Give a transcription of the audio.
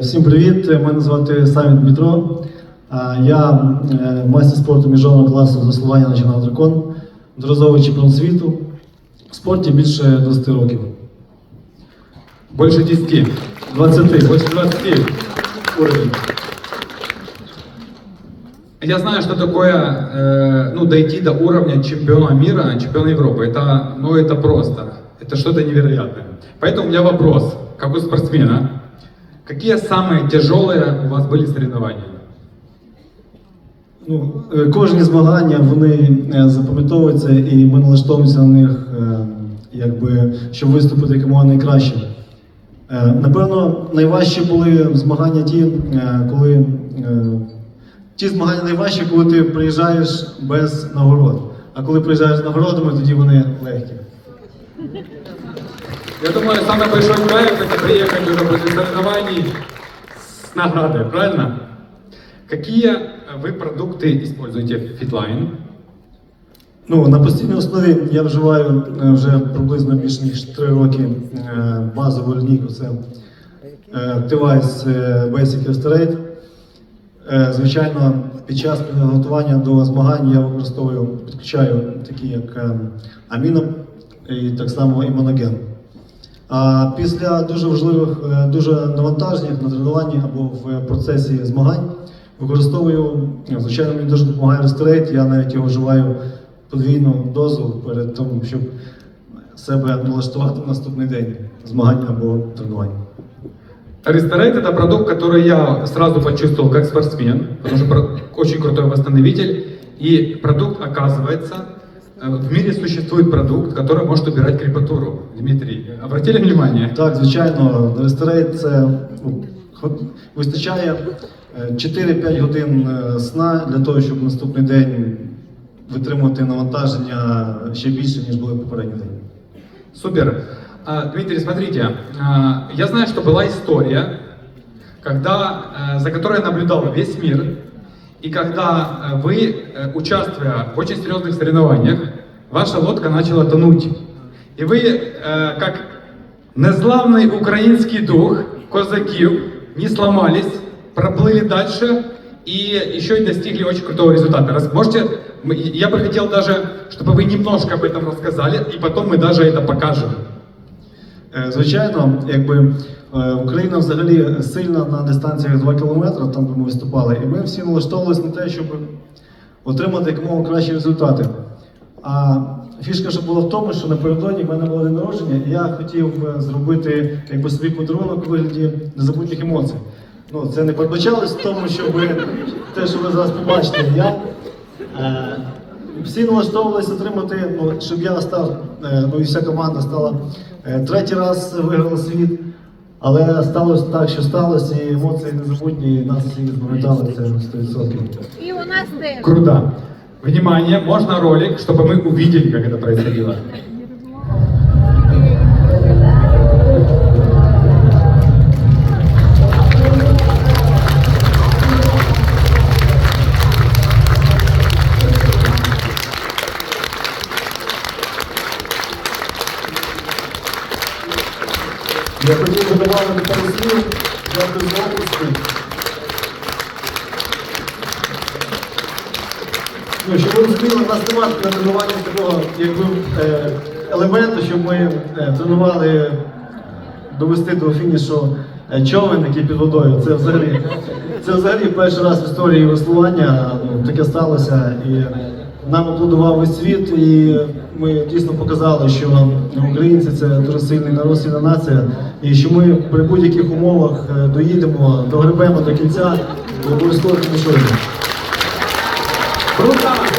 Всім привіт! Мене звати Савін Дмитро. А, Я е, майстер спорту міжнародного класу з веслування на Чорнов Дракон, дорозовий чемпіон світу. В спорті більше 20 років. Больше 10. 20. Больше 20. уровень. Я знаю, что такое э, ну, дойти до уровня чемпиона мира, чемпиона Европы. Это, ну, это просто. Это что-то невероятное. Поэтому у меня вопрос, как у спортсмена. Какие самые тяжелые у вас были соревнования? Ну, е, кожні змагання вони е, запам'ятовуються і ми налаштовуємося на них, е, якби, щоб виступити якомога найкраще. Е, Напевно, найважчі були змагання ті, е, коли е, ті змагання найважчі, коли ти приїжджаєш без нагород. А коли приїжджаєш з нагородами, тоді вони легкі. Я думаю, самый большой кайф это приехать уже после соревнований с наградой, правильно? Какие э, вы продукты используете в Fitline? Ну, на постійній основі я вживаю е, вже приблизно більш ніж 3 роки е, базову лінійку. Це е, Device е, Basic Restaurate. Е, Звичайно, під час підготування до змагань я використовую, підключаю такі як е, аміно і так само імуноген. А після дуже важливих, е, дуже навантажних на тренуванні або в процесі змагань використовую, е, звичайно, мені дуже допомагає ресторейт, я навіть його вживаю подвійну дозу перед тим, щоб себе налаштувати на наступний день змагань або тренувань. Ресторейт это продукт, который я сразу почувствовал как спортсмен, потому что про- очень крутой восстановитель. И продукт, оказывается, э, в мире существует продукт, который может убирать крепатуру. Дмитрий, обратили внимание? Так, звичайно, ресторейт це ну, хо- вистачає е, 4-5 годин е, сна для того, щоб наступний день витримувати навантаження ще більше, ніж були попередній день. Супер. А, Дмитрий, смотрите, а, я знаю, что была история, когда, э, за которой наблюдал весь мир, и когда э, вы, э, участвуя в очень серьезных соревнованиях, ваша лодка начала тонуть. И вы, э, как незламный украинский дух козаків, не сломались, проплыли дальше и еще и достигли очень крутого результата. Раз можете, я бы хотел даже, чтобы вы немножко об этом рассказали, и потом мы даже это покажем. Звичайно, якби Україна взагалі сильна на дистанціях 2 кілометри, там де ми виступали, і ми всі налаштовувалися на те, щоб отримати якомога кращі результати. А фішка ж була в тому, що напередодні в мене було день народження, і я хотів е, зробити якби собі подарунок у вигляді незабутніх емоцій. Ну, це не передбачалось в тому, щоб те, що ви зараз побачите, я е, всі налаштовувалися отримати, ну, щоб я став, е, ну і вся команда стала е, третій раз виграла світ. Але сталося так, що сталося, і емоції незабутні, і нас всіх запам'ятали це 100%. І у нас теж. Круто. Внимание, можно ролик, чтобы мы увидели, как это происходило. Я хотів би добавити пару слів для безопасності. Ну, щоб ви розуміли, у нас немає для тренування такого якби, е, елементу, щоб ми е, тренували довести до фінішу е, човен, який під водою. Це взагалі, це взагалі перший раз в історії веслування ну, таке сталося. І нам аплодував весь світ, і ми дійсно показали, що українці це дуже сильний народ, сильна нація, і що ми при будь-яких умовах е, доїдемо, догребемо до кінця обов'язково фінішуємо. Круто!